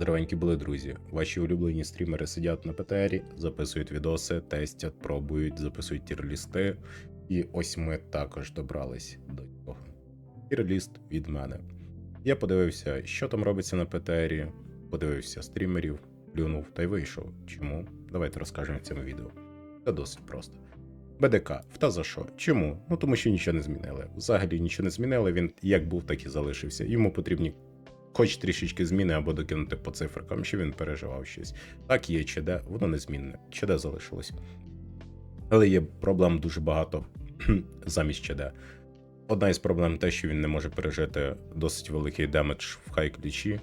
Здоровенькі були друзі. Ваші улюблені стрімери сидять на ПТРі, записують відоси, тестять, пробують, записують тірлісти. І ось ми також добрались до цього. Тірліст від мене. Я подивився, що там робиться на ПТРі, подивився стрімерів, плюнув та й вийшов. Чому? Давайте розкажемо в цьому відео. Це досить просто. БДК, вта за що? Чому? Ну тому що нічого не змінили. Взагалі нічого не змінили. Він як був, так і залишився. Йому потрібні хоч трішечки зміни або докинути по циферкам, що він переживав щось. Так є ЧД, воно незмінне. ЧД залишилось. Але є проблем дуже багато замість ЧД. Одна із проблем те, що він не може пережити досить великий демедж в хай ключі.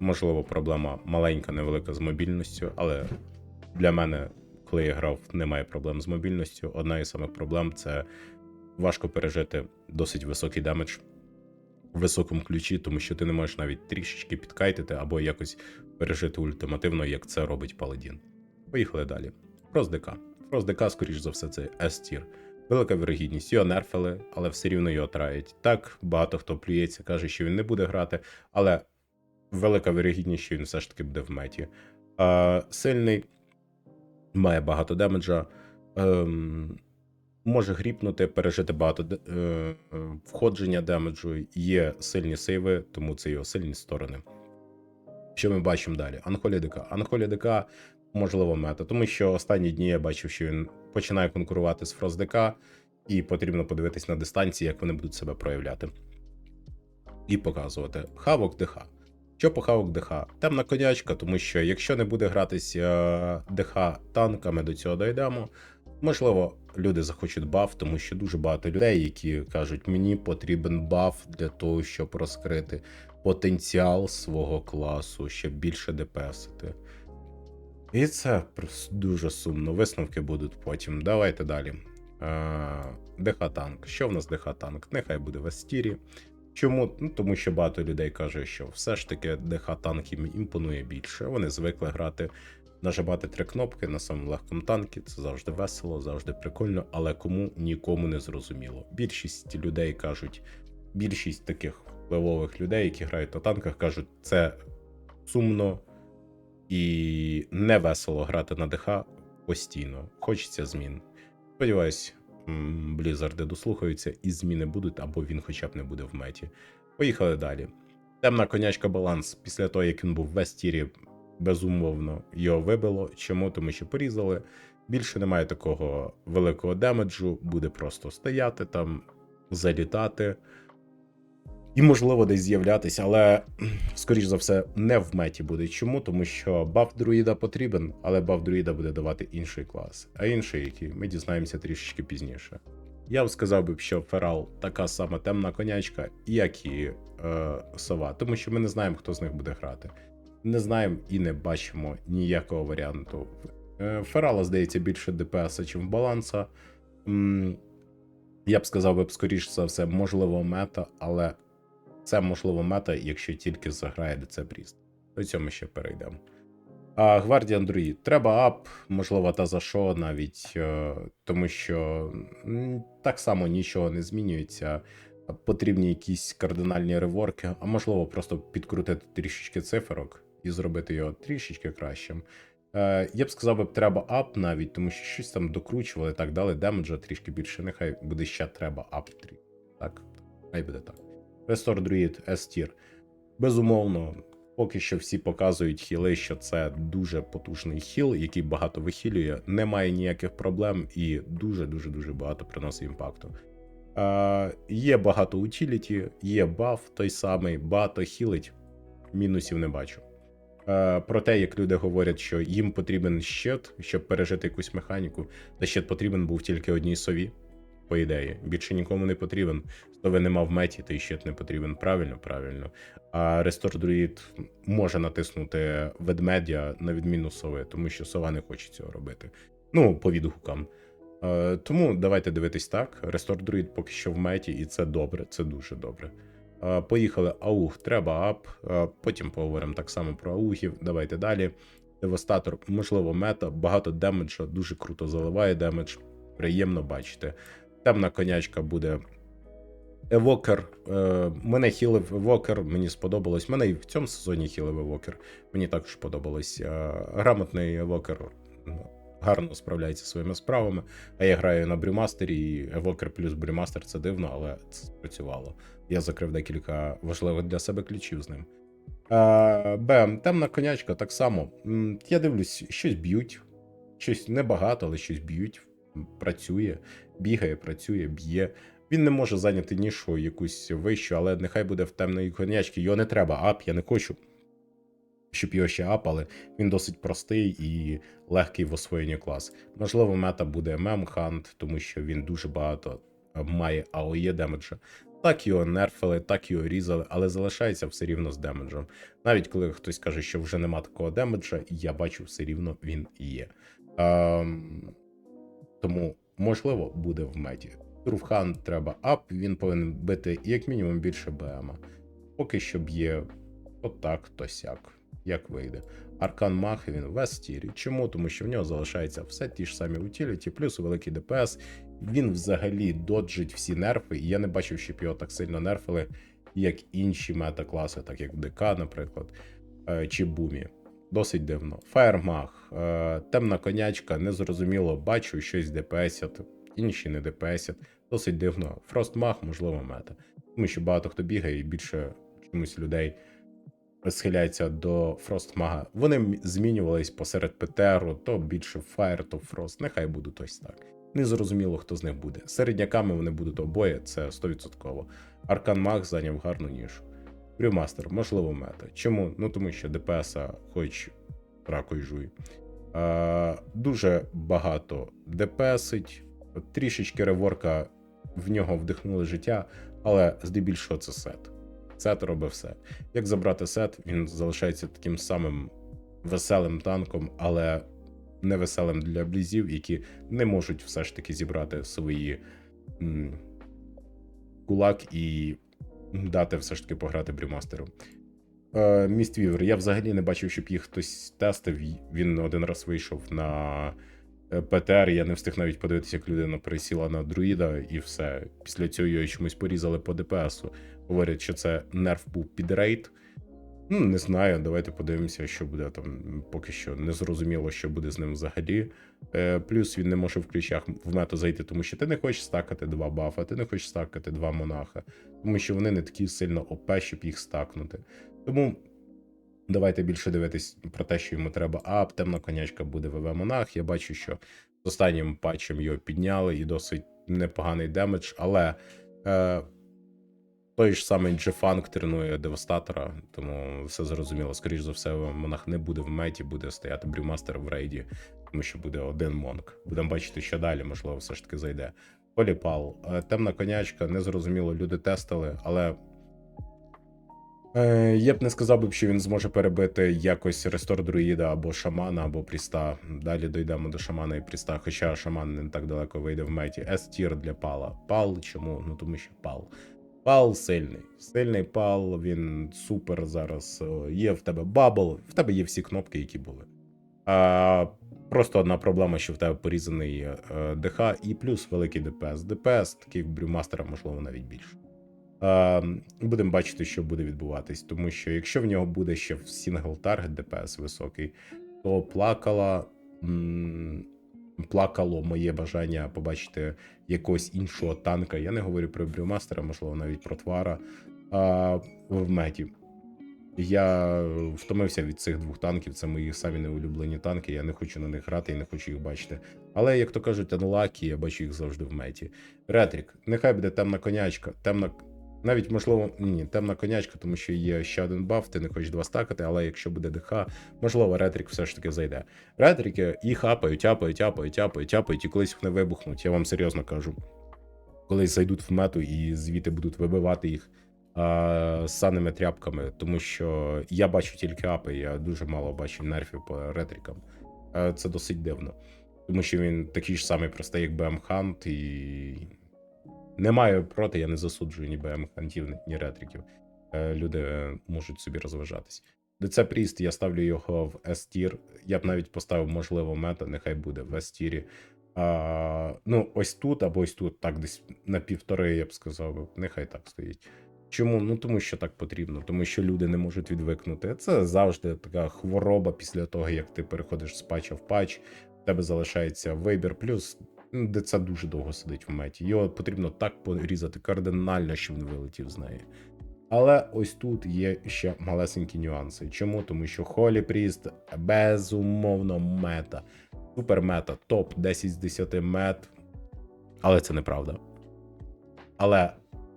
Можливо, проблема маленька, невелика з мобільністю, але для мене, коли я грав, немає проблем з мобільністю. Одна із самих проблем це важко пережити досить високий демедж в високому ключі, тому що ти не можеш навіть трішечки підкайтити або якось пережити ультимативно, як це робить Паладін. Поїхали далі. Фрост ДК. Фрост ДК, скоріш за все, це S-тір. Велика вірогідність, його нерфили, але все рівно його трають. Так, багато хто плюється, каже, що він не буде грати, але велика вірогідність, що він все ж таки буде в меті. А, сильний, має багато демеджа. Ем, може гріпнути, пережити багато е, е, входження демеджу. Є сильні сейви, тому це його сильні сторони. Що ми бачимо далі? Анхолі ДК. Анхолі ДК можливо мета, тому що останні дні я бачив, що він починає конкурувати з ДК, і потрібно подивитись на дистанції, як вони будуть себе проявляти. І показувати. Хавок ДХ. Що по хавок ДХ? Темна конячка, тому що якщо не буде гратись е, ДХ танками, до цього дійдемо. Можливо, люди захочуть баф, тому що дуже багато людей, які кажуть, мені потрібен баф для того, щоб розкрити потенціал свого класу, щоб більше депесити. І це дуже сумно. Висновки будуть потім. Давайте далі. ДХ танк. Що в нас ДХ танк? Нехай буде в Астірі. Чому? Ну, тому що багато людей каже, що все ж таки ДХ танк їм імпонує більше. Вони звикли грати, нажимати три кнопки на самому легкому танкі. Це завжди весело, завжди прикольно, але кому нікому не зрозуміло. Більшість людей кажуть, більшість таких впливових людей, які грають на танках, кажуть, це сумно і не весело грати на ДХ постійно. Хочеться змін. Сподіваюсь, Блізарди дослухаються і зміни будуть, або він хоча б не буде в меті. Поїхали далі. Темна конячка баланс. Після того, як він був в Вестірі, безумовно його вибило. Чому? Тому що порізали. Більше немає такого великого демеджу, буде просто стояти там, залітати. І, можливо, десь з'являтися, але, скоріш за все, не в меті буде. Чому? Тому що баф друїда потрібен, але баф друїда буде давати інший клас, а інший, який ми дізнаємося трішечки пізніше. Я б сказав би, що Ферал така сама темна конячка, як і е, сова, тому що ми не знаємо, хто з них буде грати. Не знаємо і не бачимо ніякого варіанту. Е, Ферала, здається, більше ДПС, ніж баланса. Я б сказав, би, скоріш за все, можливо, мета, але це можливо мета, якщо тільки заграє Бріст. До цього ще перейдемо. А Гвардія Android. Треба ап, можливо, та за що навіть, е, тому що так само нічого не змінюється. Потрібні якісь кардинальні реворки, а можливо, просто підкрутити трішечки циферок і зробити його трішечки кращим. Е, Я б сказав, би, треба ап навіть, тому що щось там докручували, так дали демеджа трішки більше. Нехай буде ще треба ап. Так, хай буде так. Restore Druid S-Tier. Безумовно, поки що всі показують хіли, що це дуже потужний хіл, який багато вихилює, немає ніяких проблем і дуже-дуже дуже багато приносить імпакту. Е, є багато утіліті, є баф той самий, багато хілить, мінусів не бачу. Е, про те, як люди говорять, що їм потрібен щит, щоб пережити якусь механіку, та щит потрібен був тільки одній сові, по ідеї. Більше нікому не потрібен. Сови нема в меті, то й щит не потрібен. Правильно, правильно. А Restore Druid може натиснути ведмедя на відміну сови, тому що сова не хоче цього робити. Ну, по відгукам. Е, тому давайте дивитись так. Restore Druid поки що в меті, і це добре, це дуже добре. Поїхали аух, треба ап. Потім поговоримо так само про аугів. Давайте далі. Девастатор, можливо, мета, багато демеджа, дуже круто заливає демедж. Приємно бачити. Темна конячка буде Евокер. Е, мене хілив Евокер, мені сподобалось. Мене і в цьому сезоні хілив Евокер. Мені також подобалось. Е, грамотний Евокер ну, гарно справляється своїми справами. А я граю на брюмастері, і Евокер плюс брюмастер це дивно, але це спрацювало. Я закрив декілька важливих для себе ключів з ним. Бем, темна конячка так само. Я дивлюсь, щось б'ють. Щось небагато, але щось б'ють. Працює, бігає, працює, б'є. Він не може зайняти нішу якусь вищу, але нехай буде в темної конячки. Його не треба ап, я не хочу, щоб його ще апали. Він досить простий і легкий в освоєнні клас. Можливо, мета буде мемхант, тому що він дуже багато має АОЄ демеджа. Так його нерфили, так його різали, але залишається все рівно з демеджем. Навіть коли хтось каже, що вже нема такого демеджа, я бачу, все рівно він є. Ем, тому, можливо, буде в меті. Турфхан треба ап, він повинен бити як мінімум більше БМ. Поки що б'є отак, то сяк, як вийде. Аркан Мах він в С-тірі. Чому? Тому що в нього залишається все ті ж самі утіліті, плюс великий ДПС. Він взагалі доджить всі нерфи, і я не бачив, щоб його так сильно нерфили, як інші мета-класи, так як ДК, наприклад, е, чи Бумі. Досить дивно. Фаєрмах, е, темна конячка, незрозуміло, бачу щось ДПСять, інші не ДПСять. Досить дивно. Фростмах, можливо, мета. Тому що багато хто бігає і більше чомусь людей схиляється до Фростмага. Вони змінювались посеред ПТРу, то більше Фаєр, то Фрост. Нехай будуть ось так. Незрозуміло, хто з них буде. Середняками вони будуть обоє, це 100%. Аркан Маг зайняв гарну нішу. Брюмастер, можливо, мета. Чому? Ну тому що ДПСа хоч ракой жуй. Е, дуже багато ДПСить, трішечки реворка в нього вдихнули життя, але здебільшого це сет. Сет робить все. Як забрати сет, він залишається таким самим веселим танком, але не веселим для блізів, які не можуть все ж таки зібрати свої м, кулак і дати все ж таки пограти брюмастеру. Е, Міст Вівер. Я взагалі не бачив, щоб їх хтось тестив. Він один раз вийшов на е, ПТР. Я не встиг навіть подивитися, як людина пересіла на друїда, і все. Після цього його чомусь порізали по ДПСу. Говорять, що це нерф був під рейд. Ну, не знаю, давайте подивимося, що буде там. Поки що не зрозуміло, що буде з ним взагалі. Е, плюс він не може в ключах в мето зайти, тому що ти не хочеш стакати два бафа, ти не хочеш стакати два монаха, тому що вони не такі сильно ОП, щоб їх стакнути. Тому давайте більше дивитись про те, що йому треба ап, темна конячка буде ВВ Монах. Я бачу, що з останнім патчем його підняли і досить непоганий демедж, але е, той ж самий Джефанк тренує девастатора, тому все зрозуміло. Скоріш за все, монах не буде в меті, буде стояти брюмастер в рейді, тому що буде один монк. Будемо бачити, що далі, можливо, все ж таки зайде. Поліпал, Е, темна конячка, незрозуміло, люди тестили, але Е, Я б не сказав би, що він зможе перебити якось рестор друїда або шамана, або пріста. Далі дійдемо до шамана і пріста, хоча шаман не так далеко вийде в меті. С-тір для пала. Пал чому? Ну тому що пал. Пал сильний. Сильний пал, він супер зараз. Є в тебе бабл, в тебе є всі кнопки, які були. А, просто одна проблема, що в тебе порізаний е, ДХ і плюс великий ДПС. ДПС, такий брюмастера, можливо, навіть більше. Е, Будемо бачити, що буде відбуватись, тому що якщо в нього буде ще в сінгл таргет ДПС високий, то плакала. м, Плакало моє бажання побачити якогось іншого танка. Я не говорю про брюмастера, можливо, навіть про твара а, в меті. Я втомився від цих двох танків. Це мої самі неулюблені танки. Я не хочу на них грати і не хочу їх бачити. Але, як то кажуть, анлакі, я бачу їх завжди в меті. Ретрік, нехай буде темна конячка. Темна. Навіть можливо, ні, темна конячка, тому що є ще один баф, ти не хочеш два стакати, але якщо буде ДХ, можливо, ретрік все ж таки зайде. Ретрики їх апають, апають, апають, апають, апають, і колись вони вибухнуть. Я вам серйозно кажу. Колись зайдуть в мету і звідти будуть вибивати їх а, саними тряпками, тому що я бачу тільки апи, я дуже мало бачив нерфів по ретрикам. Е, Це досить дивно. Тому що він такий ж самий простий, як BM Hunt, і не маю проти, я не засуджую ні BM хантів, ні ретриків. Е, Люди е, можуть собі розважатись. ДЦ Пріст, я ставлю його в S-тір. Я б навіть поставив, можливо, мета, нехай буде в S-тірі. А, ну, ось тут або ось тут, так, десь на півтори, я б сказав, нехай так стоїть. Чому? Ну тому що так потрібно, тому що люди не можуть відвикнути. Це завжди така хвороба після того, як ти переходиш з патча в патч, в тебе залишається вибір, плюс де це дуже довго сидить в меті. Його потрібно так порізати кардинально, щоб він вилетів з неї. Але ось тут є ще малесенькі нюанси. Чому? Тому що Холі Пріст безумовно мета. Супер мета, топ 10 з 10 мет. Але це неправда. Але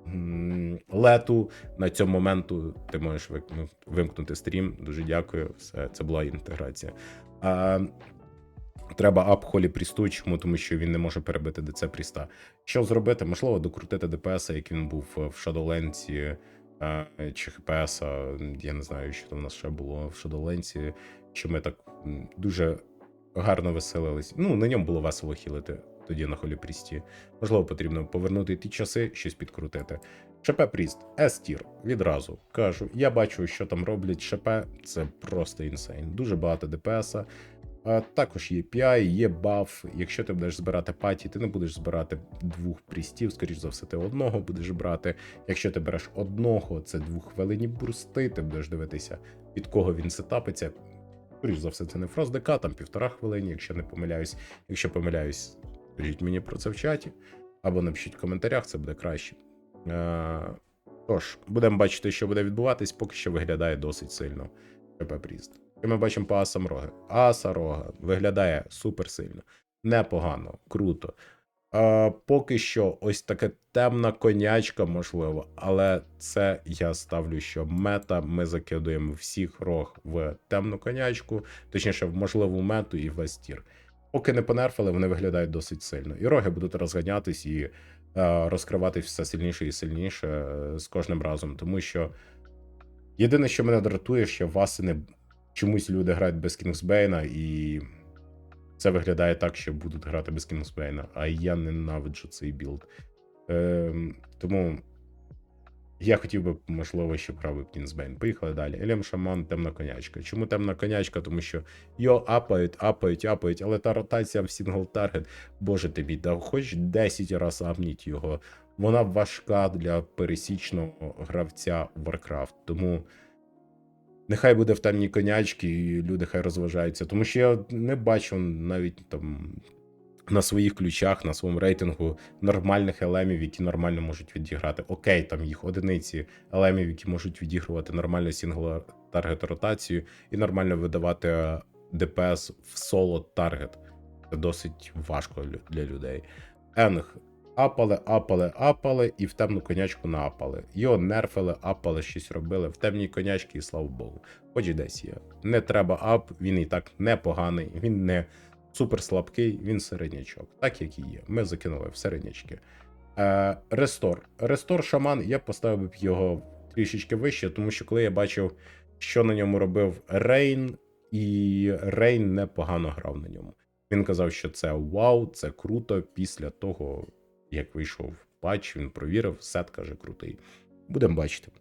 м, лету на цьому моменту ти можеш викну- вимкнути стрім. Дуже дякую. Все, це була інтеграція. А, треба ап Холі Прісту, чому? Тому що він не може перебити ДЦ Пріста. Що зробити? Можливо, докрутити ДПС, як він був в Shadowlands е, чи ХПС. Я не знаю, що там у нас ще було в Shadowlands, що ми так дуже гарно веселились. Ну, на ньому було весело хілити тоді на Холі Прісті. Можливо, потрібно повернути ті часи, щось підкрутити. ШП Пріст, С-тір, відразу кажу. Я бачу, що там роблять ШП, це просто інсейн. Дуже багато ДПСа. Також є PI, є баф. Якщо ти будеш збирати паті, ти не будеш збирати двох прістів, скоріш за все, ти одного будеш брати. Якщо ти береш одного, це двоххвилинні бурсти, ти будеш дивитися, від кого він сетапиться. Скоріш за все, це не Фрост ДК, там півтора хвилини, якщо не помиляюсь. Якщо помиляюсь, скажіть мені про це в чаті, або напишіть в коментарях, це буде краще. Тож, будемо бачити, що буде відбуватись, поки що виглядає досить сильно. ПП Пріст. І ми бачимо по асам роги. Аса рога виглядає супер сильно, непогано, круто. Е, поки що, ось таке темна конячка, можливо, але це я ставлю, що мета. Ми закидуємо всіх рог в темну конячку, точніше, в можливу мету і в стір. Поки не понерфили, вони виглядають досить сильно. І роги будуть розганятись і е, розкриватись все сильніше і сильніше е, з кожним разом. Тому що єдине, що мене дратує, що вас не чомусь люди грають без Кінгсбейна, і це виглядає так, що будуть грати без Кінгсбейна, а я ненавиджу цей білд. Ем, тому я хотів би, можливо, щоб грав би Кінсбейн. Поїхали далі. Елем Шаман, темна конячка. Чому темна конячка? Тому що його апають, апають, апають, але та ротація в сингл таргет, боже тобі, да хоч 10 раз апніть його. Вона важка для пересічного гравця Warcraft. Тому нехай буде в темній конячці, і люди хай розважаються. Тому що я не бачу навіть там на своїх ключах, на своєму рейтингу нормальних елемів, які нормально можуть відіграти. Окей, там їх одиниці елемів, які можуть відігрувати нормально сінгл таргет ротацію і нормально видавати е, ДПС в соло таргет. Це досить важко для людей. Енг. Апали, апали, апали, і в темну конячку наапали. Його нерфили, апали, щось робили в темній конячці, і слава Богу. Хоч і десь є. Не треба ап, він і так непоганий, він не супер слабкий, він середнячок. Так як і є. Ми закинули в середнячки. Е, Рестор. Рестор Шаман, я поставив б його трішечки вище, тому що коли я бачив, що на ньому робив Рейн, і Рейн непогано грав на ньому. Він казав, що це вау, це круто. Після того, як вийшов патч, він провірив, сет каже крутий. Будемо бачити.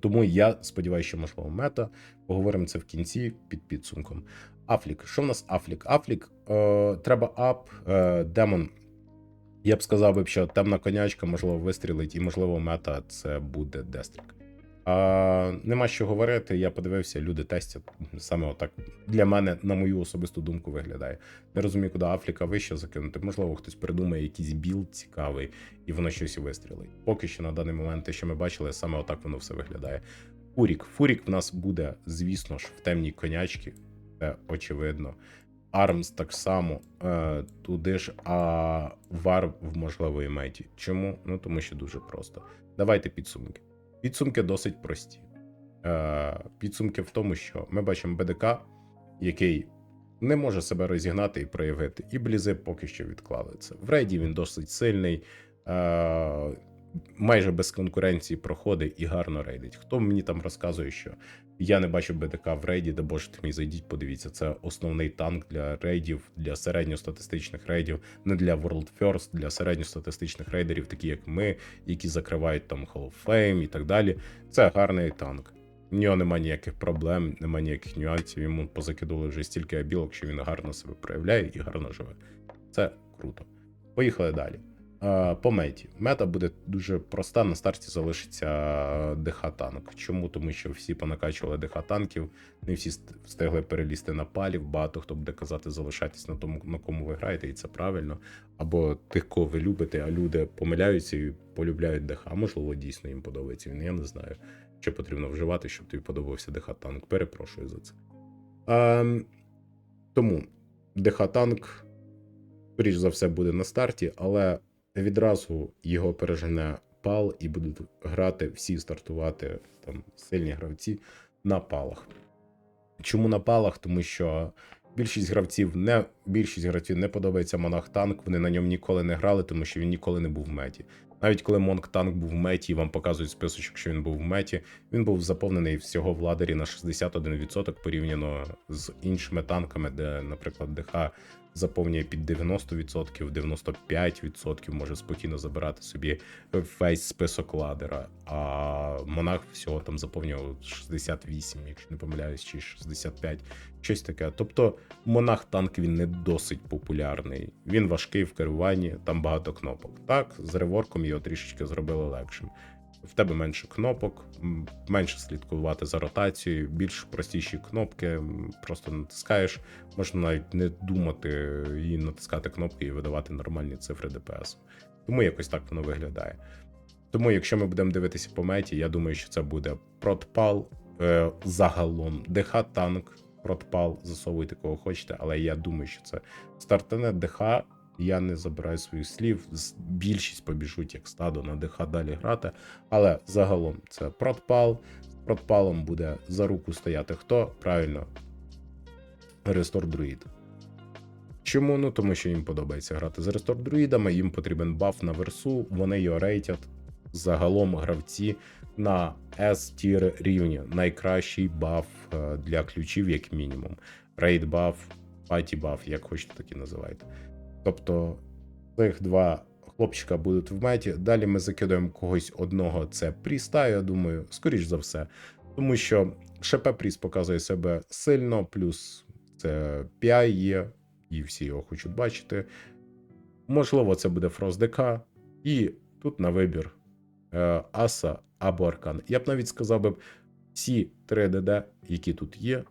Тому я сподіваюся, що можливо мета. Поговоримо це в кінці під підсумком. Афлік. Що в нас Афлік? Афлік, е, треба ап, е, демон. Я б сказав що темна конячка, можливо, вистрілить, і, можливо, мета це буде Дестрік. А, нема що говорити. Я подивився, люди тестять саме отак. Для мене, на мою особисту думку, виглядає. Не розумію, куди Афліка вище закинути. Можливо, хтось придумає якийсь білд цікавий, і воно щось вистрілить. Поки що на даний момент, те, що ми бачили, саме отак воно все виглядає. Фурік. Фурік в нас буде, звісно ж, в темній конячці, це очевидно. Армс так само е, туди ж, а вар в можливої меті. Чому? Ну тому що дуже просто. Давайте підсумки. Підсумки досить прості. Е, підсумки в тому, що ми бачимо БДК, який не може себе розігнати і проявити, і блізи поки що відклали це. В рейді він досить сильний, е, майже без конкуренції проходить і гарно рейдить. Хто мені там розказує, що я не бачу БДК в рейді, де боже мій зайдіть, подивіться, це основний танк для рейдів, для середньостатистичних рейдів, не для World First, для середньостатистичних рейдерів, такі як ми, які закривають там Hall of Fame і так далі. Це гарний танк. В нього немає ніяких проблем, немає ніяких нюансів. Йому позакидували вже стільки абілок, що він гарно себе проявляє і гарно живе. Це круто. Поїхали далі. Е, По меті. Мета буде дуже проста. На старті залишиться ДХ танк. Чому? Тому що всі понакачували ДХ танків, не всі встигли перелізти на палів. Багато хто буде казати, залишайтесь на тому, на кому ви граєте, і це правильно. Або тих, кого ви любите, а люди помиляються і полюбляють ДХ. Можливо, дійсно їм подобається він. Я не знаю, що потрібно вживати, щоб тобі подобався ДХ танк. Перепрошую за це. Ем, тому ДХ танк, скоріш за все, буде на старті, але відразу його пережене пал і будуть грати всі стартувати там сильні гравці на палах. Чому на палах? Тому що більшість гравців не більшість гравців не подобається монах танк. Вони на ньому ніколи не грали, тому що він ніколи не був в меті. Навіть коли Монк танк був в меті, і вам показують списочок, що він був в меті. Він був заповнений всього в ладері на 61% порівняно з іншими танками, де, наприклад, ДХ заповнює під 90%, 95% може спокійно забирати собі весь список ладера. А монах всього там заповнював 68, якщо не помиляюсь, чи 65, щось таке. Тобто монах танк він не досить популярний. Він важкий в керуванні, там багато кнопок. Так, з реворком його трішечки зробили легшим. В тебе менше кнопок, менше слідкувати за ротацією, більш простіші кнопки, просто натискаєш, можна навіть не думати і натискати кнопки і видавати нормальні цифри ДПС. Тому якось так воно виглядає. Тому, якщо ми будемо дивитися по меті, я думаю, що це буде протпал е, загалом, ДХ танк, протпал, засовуйте кого хочете, але я думаю, що це стартане ДХ. Я не забираю своїх слів. Більшість побіжуть як стадо на ДХ далі грати. Але загалом це протпал. З протпалом буде за руку стояти хто? Правильно, Рестор Друїд. Чому? Ну тому що їм подобається грати з Рестор Друїдами, їм потрібен баф на версу, вони його рейтять. Загалом гравці на S-тір рівні. Найкращий баф е, для ключів, як мінімум. Рейд баф, паті баф, як хочете, так і називайте. Тобто цих два хлопчика будуть в меті. Далі ми закидаємо когось одного. Це Пріста, я думаю, скоріш за все. Тому що ШП Пріс показує себе сильно, плюс це PI є, і всі його хочуть бачити. Можливо, це буде Фрост ДК, і тут на вибір е, Аса або Аркан. Я б навіть сказав би, всі 3 ДД, які тут є,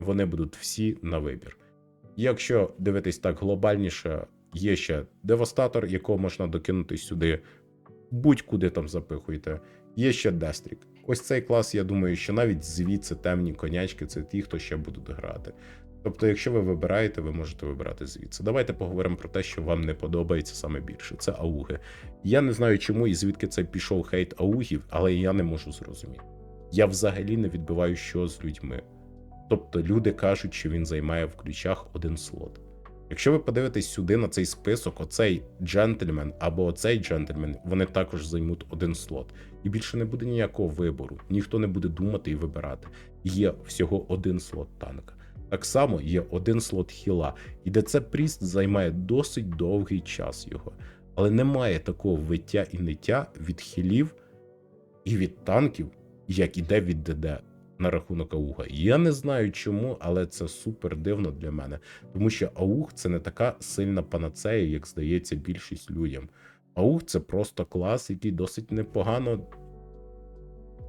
вони будуть всі на вибір. Якщо дивитись так глобальніше, є ще девастатор, якого можна докинути сюди, будь-куди там запихуйте. Є ще Дестрік. Ось цей клас, я думаю, що навіть звідси темні конячки це ті, хто ще будуть грати. Тобто, якщо ви вибираєте, ви можете вибирати звідси. Давайте поговоримо про те, що вам не подобається саме більше. Це ауги. Я не знаю, чому і звідки це пішов хейт аугів, але я не можу зрозуміти. Я взагалі не відбиваю що з людьми. Тобто люди кажуть, що він займає в ключах один слот. Якщо ви подивитесь сюди на цей список, оцей джентльмен або оцей джентльмен, вони також займуть один слот. І більше не буде ніякого вибору. Ніхто не буде думати і вибирати. Є всього один слот танка. Так само є один слот хіла, і де це пріст займає досить довгий час його. Але немає такого виття і ниття від хілів і від танків, як іде від ДД на рахунок ауга. Я не знаю чому, але це супер дивно для мене, тому що ауг це не така сильна панацея, як здається більшість людям. Ауг це просто клас, який досить непогано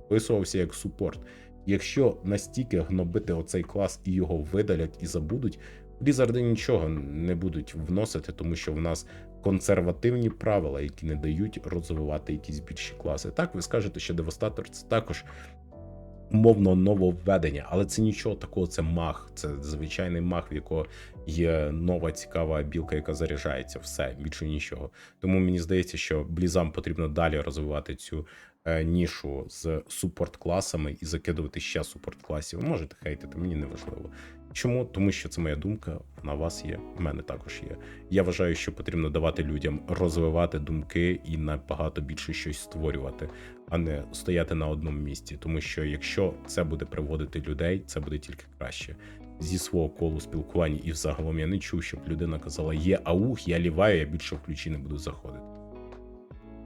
вписувався як супорт. Якщо настільки гнобити оцей клас і його видалять і забудуть, Блізарди нічого не будуть вносити, тому що в нас консервативні правила, які не дають розвивати якісь більші класи. Так, ви скажете, що девастатор це також умовно нововведення, але це нічого такого, це маг, це звичайний маг, в якого є нова цікава білка, яка заряджається. Все більше нічого. Тому мені здається, що блізам потрібно далі розвивати цю е, нішу з супорт-класами і закидувати ще супорт-класів. Можете хейтити, мені не важливо. Чому? Тому що це моя думка, на вас є, в мене також є. Я вважаю, що потрібно давати людям розвивати думки і набагато більше щось створювати, а не стояти на одному місці. Тому що якщо це буде приводити людей, це буде тільки краще. Зі свого колу спілкування і взагалом я не чув, щоб людина казала: є аух, я ліваю, я більше в ключі не буду заходити.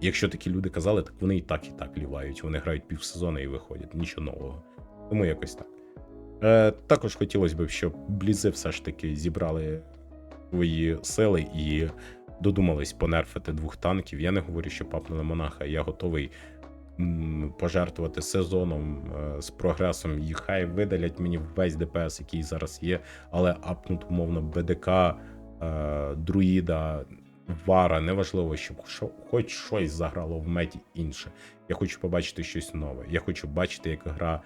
Якщо такі люди казали, так вони і так, і так лівають. Вони грають півсезону і виходять. Нічого нового. Тому якось так. Е, також хотілося б, щоб блізи все ж таки зібрали свої сили і додумались понерфити двох танків. Я не говорю, що папнули монаха. Я готовий пожертвувати сезоном е, з прогресом. І хай видалять мені весь ДПС, який зараз є, але апнуть умовно БДК, е, друїда, вара. Неважливо, щоб шо- хоч щось заграло в меті інше. Я хочу побачити щось нове. Я хочу бачити, як гра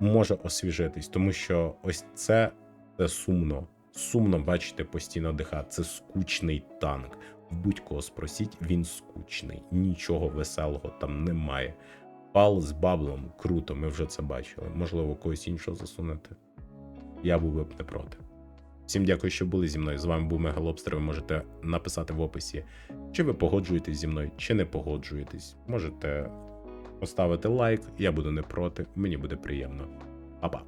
може освіжитись, тому що ось це, це сумно. Сумно бачити постійно ДХ. Це скучний танк. В будь-кого спросіть, він скучний. Нічого веселого там немає. Пал з баблом круто, ми вже це бачили. Можливо, когось іншого засунути. Я був би б не проти. Всім дякую, що були зі мною. З вами був Мегалобстер. Ви можете написати в описі, чи ви погоджуєтесь зі мною, чи не погоджуєтесь. Можете поставити лайк, я буду не проти, мені буде приємно. Па-па.